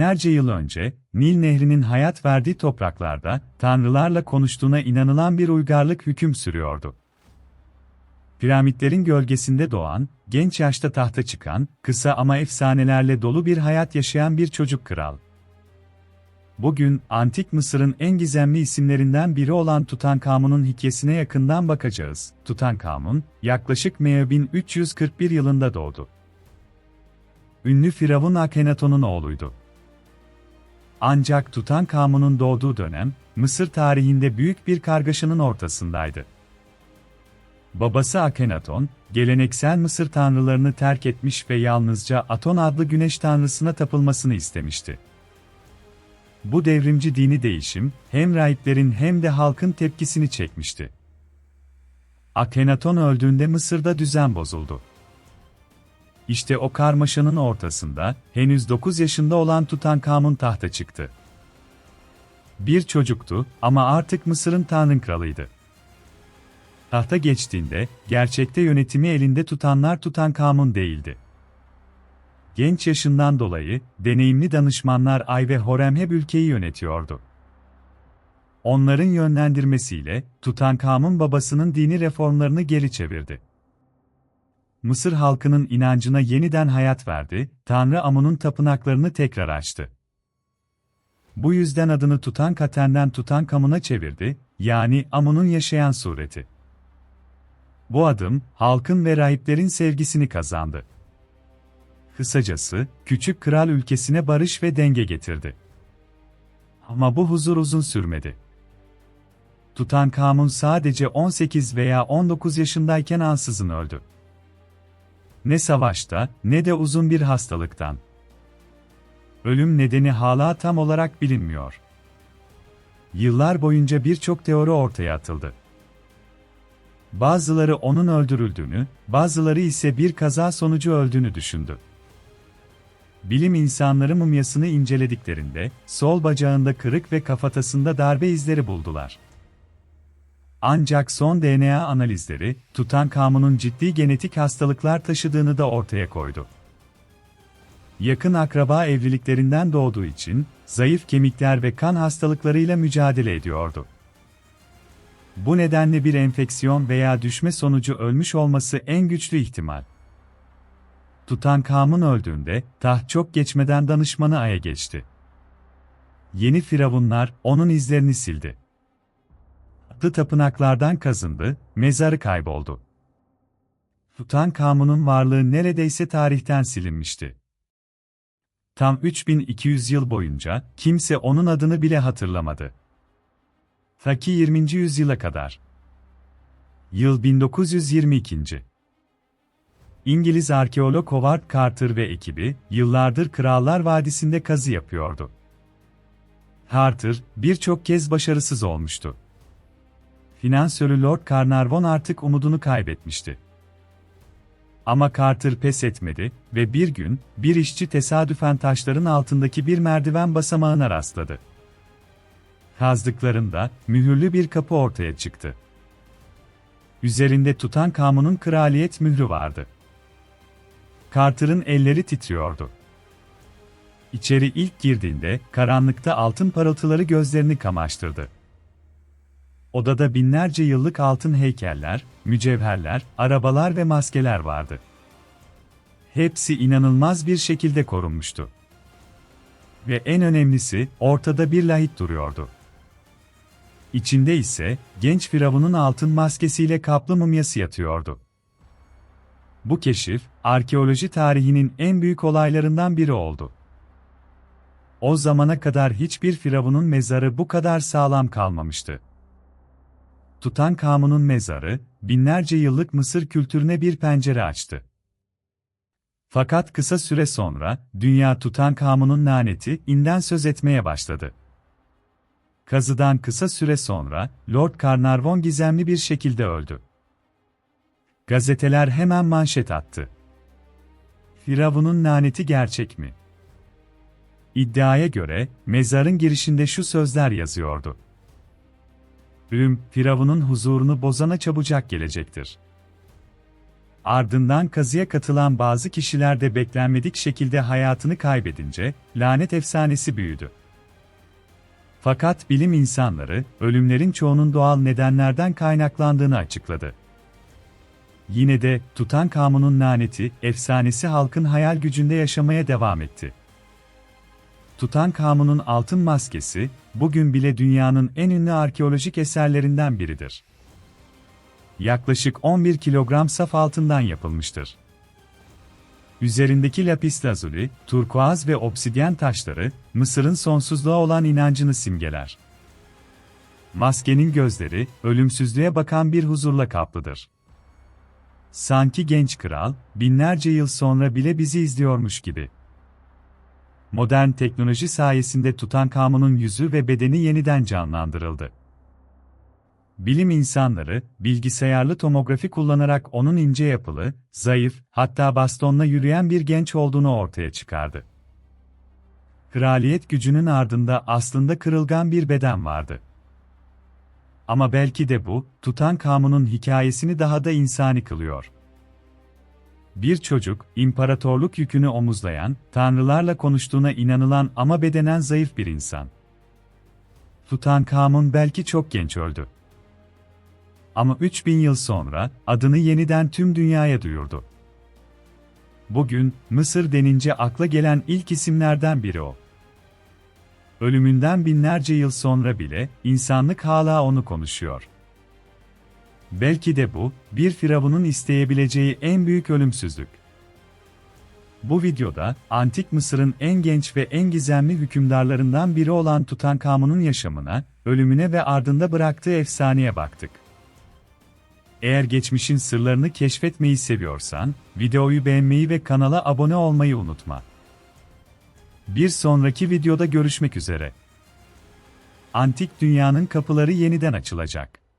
Binlerce yıl önce, Nil Nehri'nin hayat verdiği topraklarda, tanrılarla konuştuğuna inanılan bir uygarlık hüküm sürüyordu. Piramitlerin gölgesinde doğan, genç yaşta tahta çıkan, kısa ama efsanelerle dolu bir hayat yaşayan bir çocuk kral. Bugün, Antik Mısır'ın en gizemli isimlerinden biri olan Tutankamun'un hikayesine yakından bakacağız. Tutankamun, yaklaşık M.Ö. 1341 yılında doğdu. Ünlü Firavun Akhenaton'un oğluydu. Ancak Tutankamun'un doğduğu dönem, Mısır tarihinde büyük bir kargaşanın ortasındaydı. Babası Akhenaton, geleneksel Mısır tanrılarını terk etmiş ve yalnızca Aton adlı güneş tanrısına tapılmasını istemişti. Bu devrimci dini değişim, hem rahiplerin hem de halkın tepkisini çekmişti. Akhenaton öldüğünde Mısır'da düzen bozuldu. İşte o karmaşanın ortasında, henüz 9 yaşında olan Tutankamun tahta çıktı. Bir çocuktu ama artık Mısır'ın tanrı kralıydı. Tahta geçtiğinde, gerçekte yönetimi elinde tutanlar Tutankamun değildi. Genç yaşından dolayı, deneyimli danışmanlar Ay ve Horemheb ülkeyi yönetiyordu. Onların yönlendirmesiyle, Tutankamun babasının dini reformlarını geri çevirdi. Mısır halkının inancına yeniden hayat verdi, Tanrı Amun'un tapınaklarını tekrar açtı. Bu yüzden adını Tutankaten'den Tutankamun'a çevirdi, yani Amun'un yaşayan sureti. Bu adım, halkın ve rahiplerin sevgisini kazandı. Kısacası, küçük kral ülkesine barış ve denge getirdi. Ama bu huzur uzun sürmedi. Tutankamun sadece 18 veya 19 yaşındayken ansızın öldü. Ne savaşta, ne de uzun bir hastalıktan. Ölüm nedeni hala tam olarak bilinmiyor. Yıllar boyunca birçok teori ortaya atıldı. Bazıları onun öldürüldüğünü, bazıları ise bir kaza sonucu öldüğünü düşündü. Bilim insanları mumyasını incelediklerinde, sol bacağında kırık ve kafatasında darbe izleri buldular. Ancak son DNA analizleri, Tutankamun'un ciddi genetik hastalıklar taşıdığını da ortaya koydu. Yakın akraba evliliklerinden doğduğu için, zayıf kemikler ve kan hastalıklarıyla mücadele ediyordu. Bu nedenle bir enfeksiyon veya düşme sonucu ölmüş olması en güçlü ihtimal. Tutankamun öldüğünde, taht çok geçmeden danışmanı Ay'a geçti. Yeni firavunlar, onun izlerini sildi. Atlı tapınaklardan kazındı, mezarı kayboldu. Tutankamun'un varlığı neredeyse tarihten silinmişti. Tam 3200 yıl boyunca, kimse onun adını bile hatırlamadı. Ta ki 20. yüzyıla kadar. Yıl 1922. İngiliz arkeolog Howard Carter ve ekibi, yıllardır Krallar Vadisi'nde kazı yapıyordu. Carter, birçok kez başarısız olmuştu. Finansörü Lord Carnarvon artık umudunu kaybetmişti. Ama Carter pes etmedi ve bir gün, bir işçi tesadüfen taşların altındaki bir merdiven basamağına rastladı. Kazdıklarında, mühürlü bir kapı ortaya çıktı. Üzerinde Tutankamun'un kraliyet mührü vardı. Carter'ın elleri titriyordu. İçeri ilk girdiğinde, karanlıkta altın parıltıları gözlerini kamaştırdı. Odada binlerce yıllık altın heykeller, mücevherler, arabalar ve maskeler vardı. Hepsi inanılmaz bir şekilde korunmuştu. Ve en önemlisi, ortada bir lahit duruyordu. İçinde ise, genç firavunun altın maskesiyle kaplı mumyası yatıyordu. Bu keşif, arkeoloji tarihinin en büyük olaylarından biri oldu. O zamana kadar hiçbir firavunun mezarı bu kadar sağlam kalmamıştı. Tutankamun'un mezarı, binlerce yıllık Mısır kültürüne bir pencere açtı. Fakat kısa süre sonra, dünya Tutankamun'un laneti inden söz etmeye başladı. Kazıdan kısa süre sonra, Lord Carnarvon gizemli bir şekilde öldü. Gazeteler hemen manşet attı. Firavun'un laneti gerçek mi? İddiaya göre, mezarın girişinde şu sözler yazıyordu. Üm, Firavun'un huzurunu bozana çabucak gelecektir. Ardından kazıya katılan bazı kişiler de beklenmedik şekilde hayatını kaybedince, lanet efsanesi büyüdü. Fakat bilim insanları, ölümlerin çoğunun doğal nedenlerden kaynaklandığını açıkladı. Yine de, Tutankamon'un laneti, efsanesi halkın hayal gücünde yaşamaya devam etti. Tutankamon'un altın maskesi, bugün bile dünyanın en ünlü arkeolojik eserlerinden biridir. Yaklaşık 11 kilogram saf altından yapılmıştır. Üzerindeki lapis lazuli, turkuaz ve obsidyen taşları, Mısır'ın sonsuzluğa olan inancını simgeler. Maskenin gözleri, ölümsüzlüğe bakan bir huzurla kaplıdır. Sanki genç kral, binlerce yıl sonra bile bizi izliyormuş gibi. Modern teknoloji sayesinde Tutankamon'un yüzü ve bedeni yeniden canlandırıldı. Bilim insanları, bilgisayarlı tomografi kullanarak onun ince yapılı, zayıf, hatta bastonla yürüyen bir genç olduğunu ortaya çıkardı. Kraliyet gücünün ardında aslında kırılgan bir beden vardı. Ama belki de bu, Tutankamon'un hikayesini daha da insani kılıyor. Bir çocuk, imparatorluk yükünü omuzlayan, tanrılarla konuştuğuna inanılan ama bedenen zayıf bir insan. Tutankamon belki çok genç öldü. Ama 3000 yıl sonra adını yeniden tüm dünyaya duyurdu. Bugün Mısır denince akla gelen ilk isimlerden biri o. Ölümünden binlerce yıl sonra bile insanlık hala onu konuşuyor. Belki de bu, bir firavunun isteyebileceği en büyük ölümsüzlük. Bu videoda, Antik Mısır'ın en genç ve en gizemli hükümdarlarından biri olan Tutankamon'un yaşamına, ölümüne ve ardında bıraktığı efsaneye baktık. Eğer geçmişin sırlarını keşfetmeyi seviyorsan, videoyu beğenmeyi ve kanala abone olmayı unutma. Bir sonraki videoda görüşmek üzere. Antik dünyanın kapıları yeniden açılacak.